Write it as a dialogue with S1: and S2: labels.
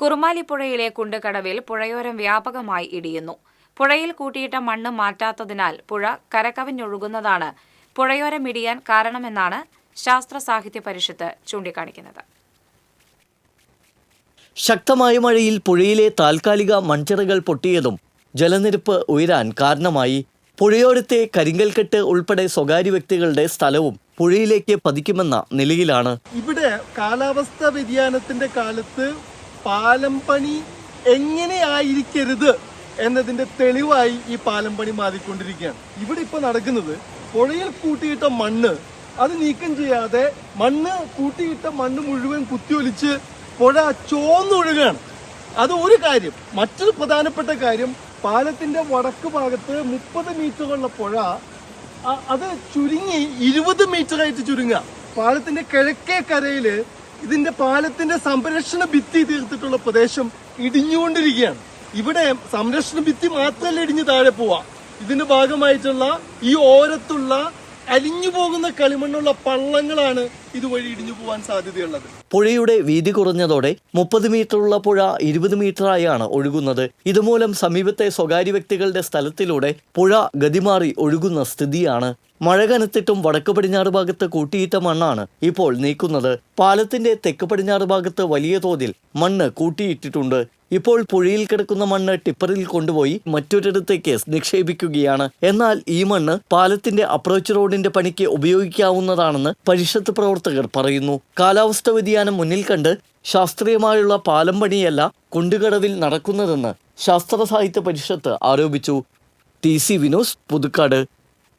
S1: കുറുമാലിപ്പുഴയിലെ കുണ്ടുകടവിൽ പുഴയോരം വ്യാപകമായി ഇടിയുന്നു. പുഴയിൽ കൂട്ടിയിട്ട മണ്ണ് മാറ്റാത്തതിനാൽ പുഴ കരകവിഞ്ഞൊഴുകുന്നതാണ് പുഴയോരം ഇടിയാൻ കാരണമെന്നാണ് ശാസ്ത്ര സാഹിത്യ പരിഷത്ത് ചൂണ്ടിക്കാണിക്കുന്നത്.
S2: ശക്തമായ മഴയിൽ പുഴയിലെ താൽക്കാലിക മൺചിറകൾ പൊട്ടിയതും ജലനിരപ്പ് ഉയരാൻ കാരണമായി. പുഴയോരത്തെ കരിങ്കൽക്കെട്ട് ഉൾപ്പെടെ സ്വകാര്യ വ്യക്തികളുടെ സ്ഥലവും പുഴയിലേക്ക് പതിക്കുമെന്ന നിലയിലാണ്.
S3: ഇവിടെ കാലാവസ്ഥ വ്യതിയാനത്തിന്റെ കാലത്ത് പാലം പണി എങ്ങനെയായിരിക്കരുത് എന്നതിന്റെ തെളിവായി ഈ പാലം പണി മാറിക്കൊണ്ടിരിക്കുകയാണ്. ഇവിടെ ഇപ്പൊ നടക്കുന്നത് പുഴയിൽ കൂട്ടിയിട്ട മണ്ണ് അത് നീക്കം ചെയ്യാതെ മണ്ണ് കൂട്ടിയിട്ട മണ്ണ് മുഴുവൻ കുത്തിയൊലിച്ച് പുഴ ചോന്നൊഴുകയാണ് അത് ഒരു കാര്യം. മറ്റൊരു പ്രധാനപ്പെട്ട കാര്യം പാലത്തിന്റെ വടക്ക് ഭാഗത്ത് മുപ്പത് മീറ്ററുള്ള പുഴ അത് ചുരുങ്ങി ഇരുപത് മീറ്ററായിട്ട് ചുരുങ്ങുക. പാലത്തിന്റെ കിഴക്കേ കരയിൽ ഇതിന്റെ പാലത്തിന്റെ സംരക്ഷണ ഭിത്തി തീർത്തിട്ടുള്ള പ്രദേശം ഇടിഞ്ഞുകൊണ്ടിരിക്കുകയാണ്. ഇവിടെ സംരക്ഷണ ഭിത്തി മാത്രമല്ല ഇടിഞ്ഞ് താഴെ പോവാ ഇതിന്റെ ഭാഗമായിട്ടുള്ള ഈ ഓരത്തുള്ള അലിഞ്ഞു പോകുന്ന കളിമണ്ണുള്ള പള്ളങ്ങളാണ് ഇതുവഴി ഇടിഞ്ഞു പോകാൻ സാധ്യതയുള്ളത്.
S2: പുഴയുടെ വീതി കുറഞ്ഞതോടെ മുപ്പത് മീറ്ററുള്ള പുഴ ഇരുപത് മീറ്ററായാണ് ഒഴുകുന്നത്. ഇതുമൂലം സമീപത്തെ സ്വകാര്യ വ്യക്തികളുടെ സ്ഥലത്തിലൂടെ പുഴ ഗതിമാറി ഒഴുകുന്ന സ്ഥിതിയാണ് മഴ കനത്തിട്ടും വടക്ക് പടിഞ്ഞാറ് ഭാഗത്ത് കൂട്ടിയിട്ട മണ്ണാണ് ഇപ്പോൾ നീക്കുന്നത്. പാലത്തിന്റെ തെക്ക് പടിഞ്ഞാറ് ഭാഗത്ത് വലിയ തോതിൽ മണ്ണ് കൂട്ടിയിട്ടിട്ടുണ്ട്. ഇപ്പോൾ പുഴയിൽ കിടക്കുന്ന മണ്ണ് ടിപ്പറിൽ കൊണ്ടുപോയി മറ്റൊരിടത്തേക്ക് നിക്ഷേപിക്കുകയാണ്. എന്നാൽ ഈ മണ്ണ് പാലത്തിന്റെ അപ്രോച്ച് റോഡിന്റെ പണിക്ക് ഉപയോഗിക്കാവുന്നതാണെന്ന് പരിഷത്ത് പ്രവർത്തകർ പറയുന്നു. കാലാവസ്ഥ വ്യതിയാനം മുന്നിൽ കണ്ട് ശാസ്ത്രീയമായുള്ള പാലം പണിയല്ല കുണ്ടുകടവിൽ നടക്കുന്നതെന്ന് ശാസ്ത്ര സാഹിത്യ പരിഷത്ത് ആരോപിച്ചു. T C Vinos Puthukkad.